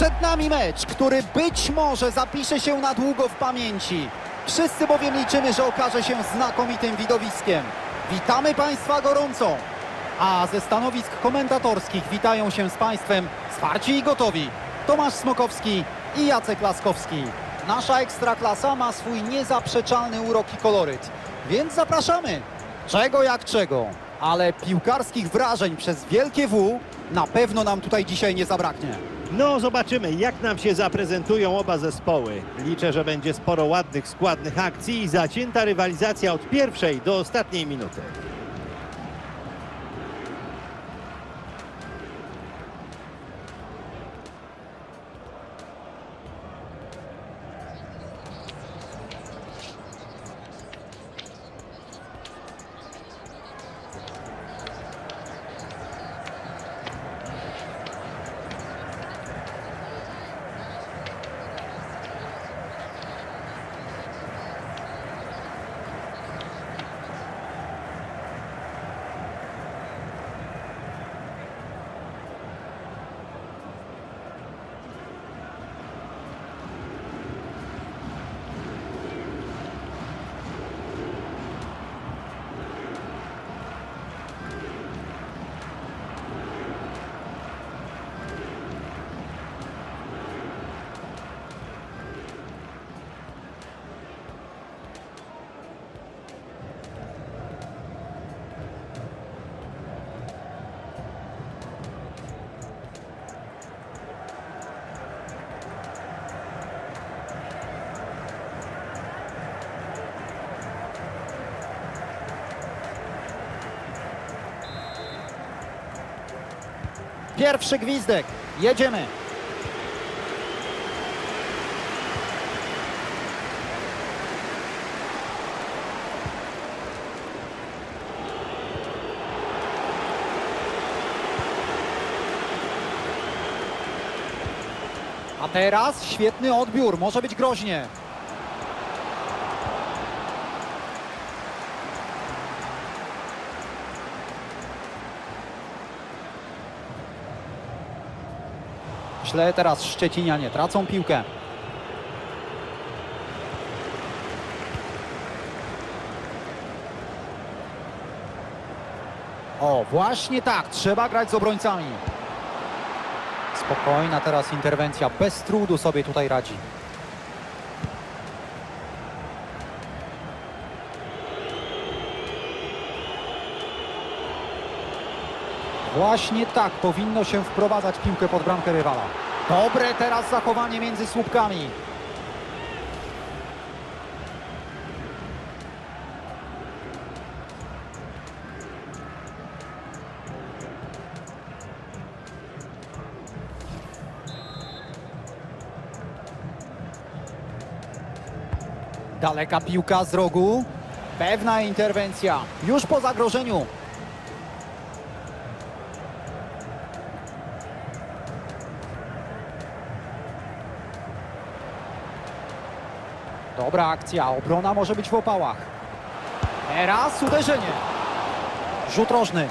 Przed nami mecz, który być może zapisze się na długo w pamięci. Wszyscy bowiem liczymy, że okaże się znakomitym widowiskiem. Witamy Państwa gorąco. A ze stanowisk komentatorskich witają się z Państwem zwarci i gotowi. Tomasz Smokowski i Jacek Laskowski. Nasza ekstraklasa ma swój niezaprzeczalny urok i koloryt, więc zapraszamy. Czego jak czego, ale piłkarskich wrażeń przez wielkie W na pewno nam tutaj dzisiaj nie zabraknie. No, zobaczymy, jak nam się zaprezentują oba zespoły. Liczę, że będzie sporo ładnych, składnych akcji i zacięta rywalizacja od pierwszej do ostatniej minuty. Pierwszy gwizdek. Jedziemy. A teraz świetny odbiór, może być groźnie. Źle teraz Szczecinianie tracą piłkę. O, właśnie tak, trzeba grać z obrońcami. Spokojna teraz interwencja, bez trudu sobie tutaj radzi. Właśnie tak powinno się wprowadzać piłkę pod bramkę rywala. Dobre teraz zachowanie między słupkami. Daleka piłka z rogu. Pewna interwencja. Już po zagrożeniu. Dobra akcja, obrona może być w opałach. Teraz uderzenie. Rzut rożny.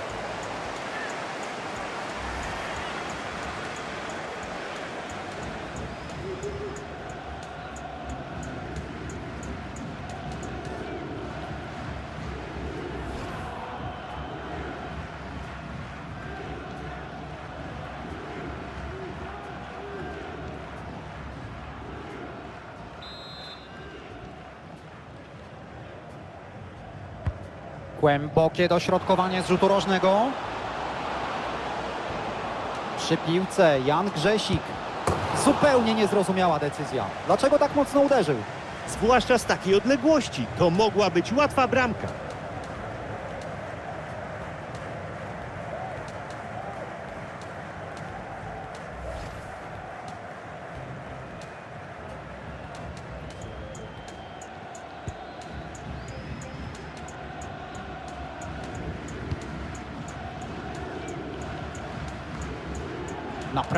Głębokie dośrodkowanie z rzutu rożnego. Przy piłce Jan Grzesik. Zupełnie niezrozumiała decyzja. Dlaczego tak mocno uderzył? Zwłaszcza z takiej odległości. To mogła być łatwa bramka.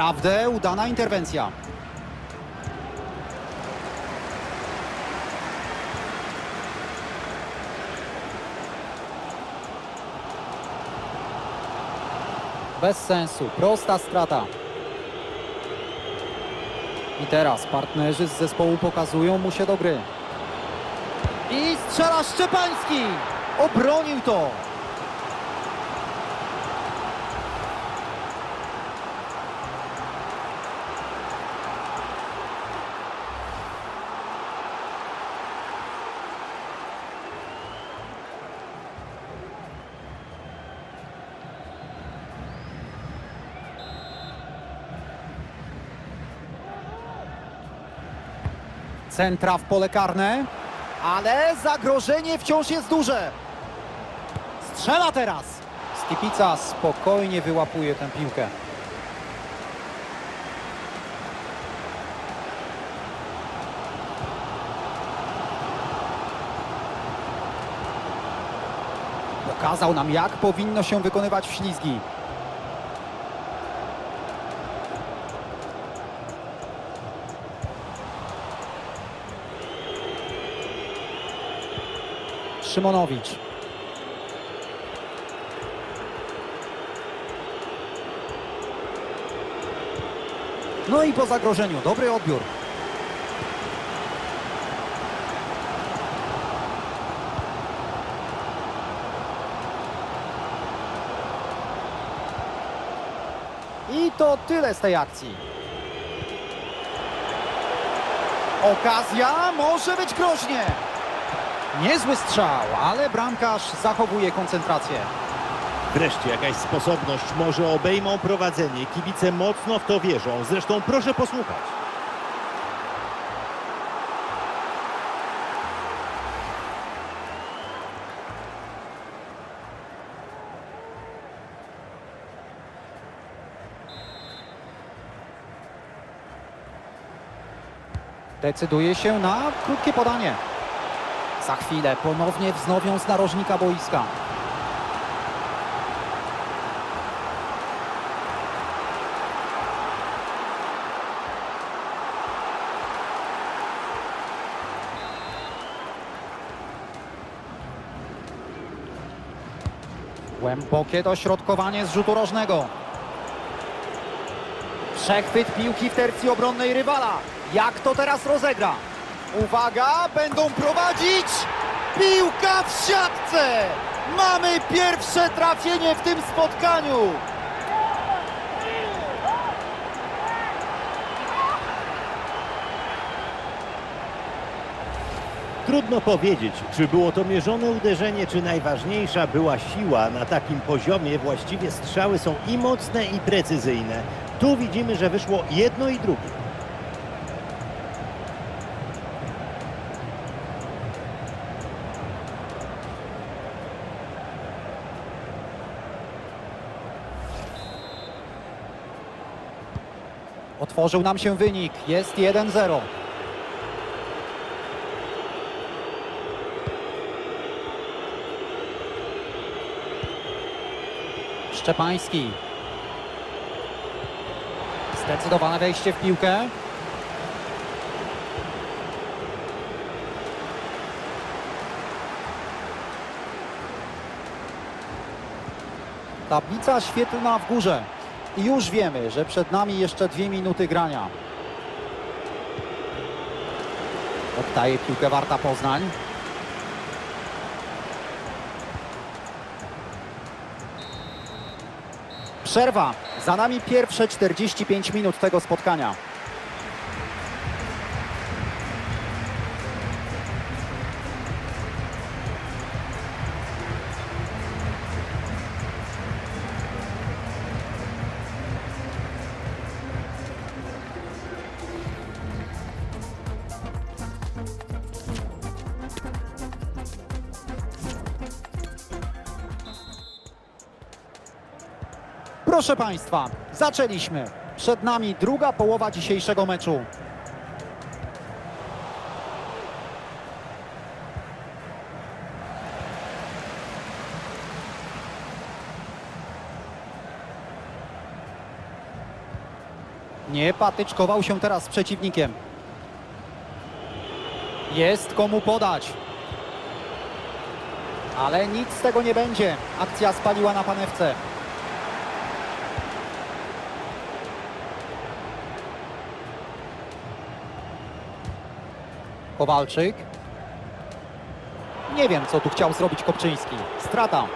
Naprawdę udana interwencja. Bez sensu, prosta strata. I teraz partnerzy z zespołu pokazują mu się do gry. I strzela Szczepański! Obronił to! Centra w pole karne, ale zagrożenie wciąż jest duże. Strzela teraz. Skipica spokojnie wyłapuje tę piłkę. Pokazał nam, jak powinno się wykonywać w ślizgi. Szymonowicz. No i po zagrożeniu, dobry odbiór. I to tyle z tej akcji. Okazja może być groźnie. Niezły strzał, ale bramkarz zachowuje koncentrację. Wreszcie jakaś sposobność, może obejmą prowadzenie. Kibice mocno w to wierzą. Zresztą proszę posłuchać. Decyduje się na krótkie podanie. Za chwilę ponownie wznowią z narożnika boiska. Głębokie dośrodkowanie z rzutu rożnego. Przechwyt piłki w tercji obronnej rywala. Jak to teraz rozegra? Uwaga, będą prowadzić! Piłka w siatce! Mamy pierwsze trafienie w tym spotkaniu! Trudno powiedzieć, czy było to mierzone uderzenie, czy najważniejsza była siła. Na takim poziomie właściwie strzały są i mocne, i precyzyjne. Tu widzimy, że wyszło jedno i drugie. Otworzył nam się wynik. Jest 1-0. Szczepański. Zdecydowane wejście w piłkę. Tablica świetlna w górze. I już wiemy, że przed nami jeszcze dwie minuty grania. Oddaje piłkę Warta Poznań. Przerwa. Za nami pierwsze 45 minut tego spotkania. Proszę Państwa, zaczęliśmy. Przed nami druga połowa dzisiejszego meczu. Nie patyczkował się teraz z przeciwnikiem. Jest komu podać. Ale nic z tego nie będzie. Akcja spaliła na panewce. Kowalczyk. Nie wiem, co tu chciał zrobić Kopczyński. Strata.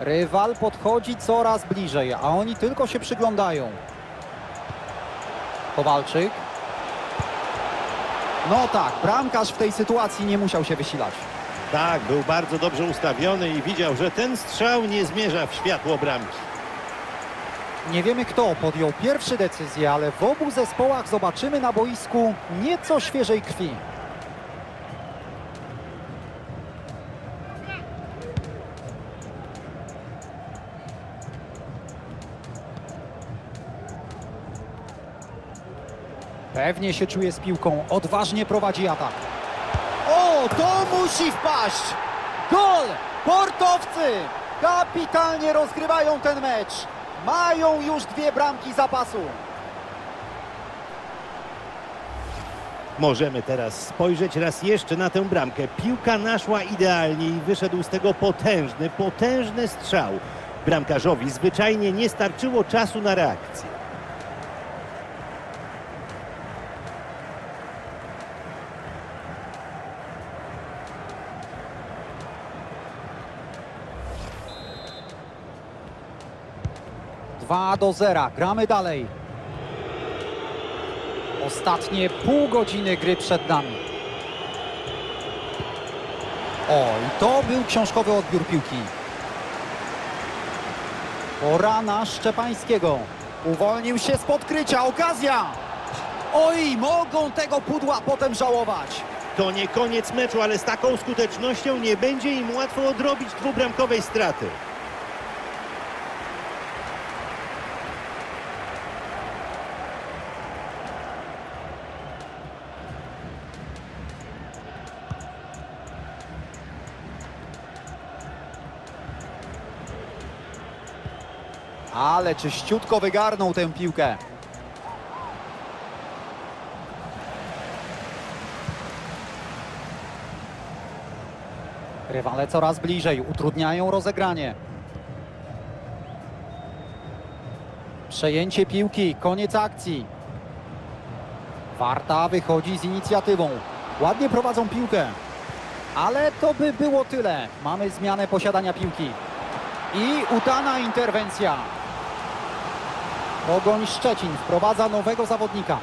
Rywal podchodzi coraz bliżej, a oni tylko się przyglądają. Kowalczyk. No tak, bramkarz w tej sytuacji nie musiał się wysilać. Tak, był bardzo dobrze ustawiony i widział, że ten strzał nie zmierza w światło bramki. Nie wiemy kto podjął pierwsze decyzje, ale w obu zespołach zobaczymy na boisku nieco świeżej krwi. Pewnie się czuje z piłką, odważnie prowadzi atak. To musi wpaść! Gol! Portowcy kapitalnie rozgrywają ten mecz. Mają już dwie bramki zapasu. Możemy teraz spojrzeć raz jeszcze na tę bramkę. Piłka naszła idealnie i wyszedł z tego potężny, potężny strzał. Bramkarzowi zwyczajnie nie starczyło czasu na reakcję. Dwa do zera. Gramy dalej. Ostatnie pół godziny gry przed nami. O, i to był książkowy odbiór piłki. Pora na Szczepańskiego. Uwolnił się z podkrycia. Okazja! Oj, mogą tego pudła potem żałować. To nie koniec meczu, ale z taką skutecznością nie będzie im łatwo odrobić dwubramkowej straty. Ale czyściutko wygarnął tę piłkę. Rywale coraz bliżej, utrudniają rozegranie. Przejęcie piłki, koniec akcji. Warta wychodzi z inicjatywą. Ładnie prowadzą piłkę. Ale to by było tyle. Mamy zmianę posiadania piłki. I udana interwencja. Pogoń Szczecin wprowadza nowego zawodnika.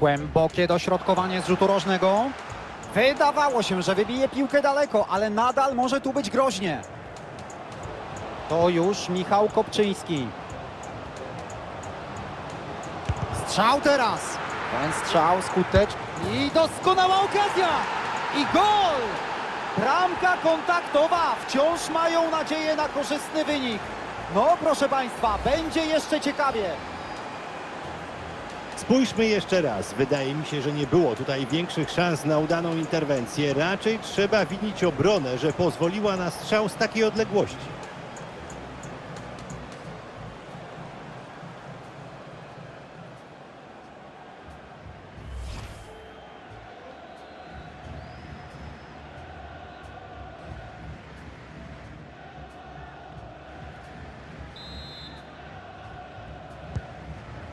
Głębokie dośrodkowanie z rzutu rożnego. Wydawało się, że wybije piłkę daleko, ale nadal może tu być groźnie. To już Michał Kopczyński. Strzał teraz. Ten strzał skuteczny. I doskonała okazja. I gol. Bramka kontaktowa. Wciąż mają nadzieję na korzystny wynik. No proszę Państwa, będzie jeszcze ciekawie. Spójrzmy jeszcze raz. Wydaje mi się, że nie było tutaj większych szans na udaną interwencję. Raczej trzeba winić obronę, że pozwoliła na strzał z takiej odległości.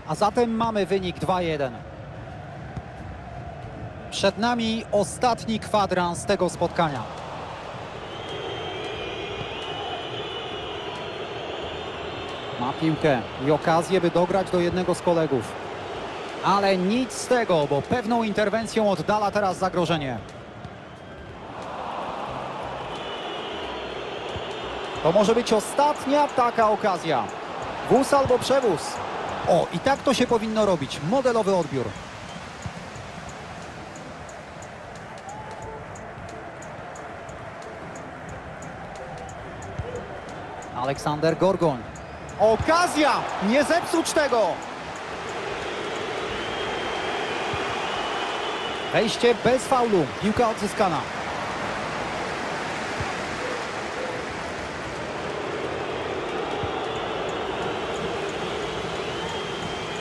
A zatem mamy wynik 2-1. Przed nami ostatni kwadrans tego spotkania. Ma piłkę i okazję, by dograć do jednego z kolegów. Ale nic z tego, bo pewną interwencją oddala teraz zagrożenie. To może być ostatnia taka okazja. Wóz albo przewóz. O, i tak to się powinno robić. Modelowy odbiór. Aleksander Gorgoń. Okazja! Nie zepsuć tego! Wejście bez faulu. Piłka odzyskana.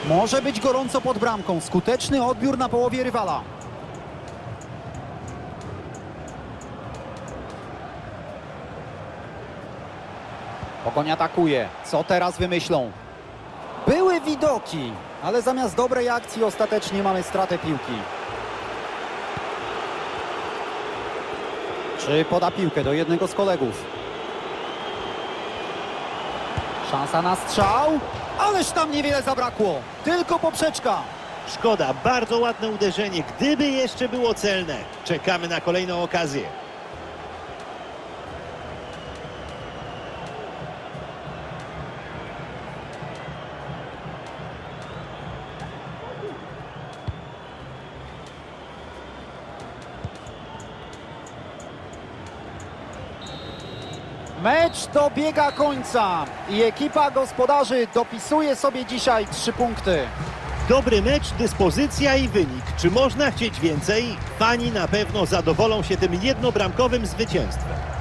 Może być gorąco pod bramką. Skuteczny odbiór na połowie rywala. Pogoń atakuje. Co teraz wymyślą? Były widoki, ale zamiast dobrej akcji ostatecznie mamy stratę piłki. Czy poda piłkę do jednego z kolegów? Szansa na strzał, ależ tam niewiele zabrakło. Tylko poprzeczka. Szkoda, bardzo ładne uderzenie. Gdyby jeszcze było celne. Czekamy na kolejną okazję. Mecz dobiega końca i ekipa gospodarzy dopisuje sobie dzisiaj trzy punkty. Dobry mecz, dyspozycja i wynik. Czy można chcieć więcej? Fani na pewno zadowolą się tym jednobramkowym zwycięstwem.